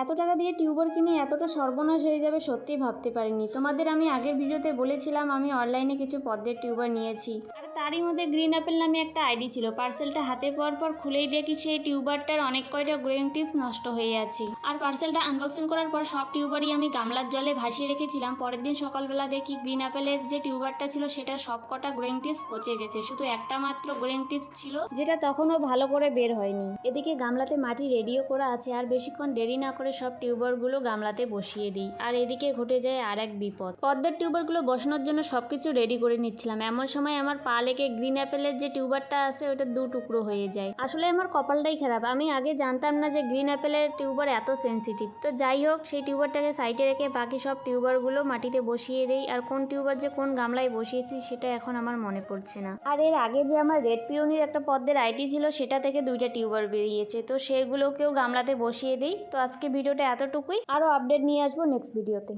এত টাকা দিয়ে টিউবার কিনে এতটা সর্বনাশ হয়ে যাবে সত্যি ভাবতে পারিনি। তোমাদের আমি আগের ভিডিওতে বলেছিলাম আমি অনলাইনে কিছু পদ্মের টিউবার নিয়েছি। তারই মধ্যে গ্রিন অ্যাপেল নামে একটা আইডি ছিল। পার্সেলটা হাতে পাওয়ার পর খুলেই দেখি সেই টিউবারটার অনেক কয়টা গ্রিন টিপস নষ্ট হয়ে আছে। আর পার্সেলটা আনবক্সিং করার পর সব টিউবারই আমি গামলার জলে ভাসিয়ে রেখেছিলাম। পরের দিন সকালবেলা দেখি গ্রিন অ্যাপেলের যে টিউবারটা ছিল সেটা সব কটা গ্রিন টিপস পচে গেছে। শুধু একটা মাত্র গ্রিন টিপস ছিল, যেটা তখনও ভালো করে বের হয়নি। এদিকে গামলাতে মাটি রেডিও করা আছে, আর বেশিক্ষণ দেরি না করে সব টিউবারগুলো গামলাতে বসিয়ে দিই। আর এদিকে ঘটে যায় আর এক বিপদ। পদ্মের টিউবারগুলো বসানোর জন্য সবকিছু রেডি করে নিচ্ছিলাম। এমন সময় আমার পা লেগে গ্রিন অ্যাপেলের যে টিউবারটা আছে, ওটা দু টুকরো হয়ে যায়। আসলে আমার কপালটাই খারাপ। আমি আগে জানতাম না যে গ্রিন অ্যাপেলের টিউবার এত সেন্সিটিভ তো যাই হোক, সেই টিউবারটাকে সাইডে রেখে বাকি সব টিউবারগুলো মাটিতে বসিয়ে দিই। আর কোন টিউবার যে কোন গামলায় বসিয়েছি, সেটা এখন আমার মনে পড়ছে না। আর এর আগে যে আমার রেড পিওনির একটা পদ্মের আইটি ছিল, সেটা থেকে দুইটা টিউবার বেরিয়েছে। তো সেগুলোকেও গামলাতে বসিয়ে দিই। তো আজকে ভিডিওটা এতটুকুই। আরও আপডেট নিয়ে আসব নেক্সট ভিডিওতে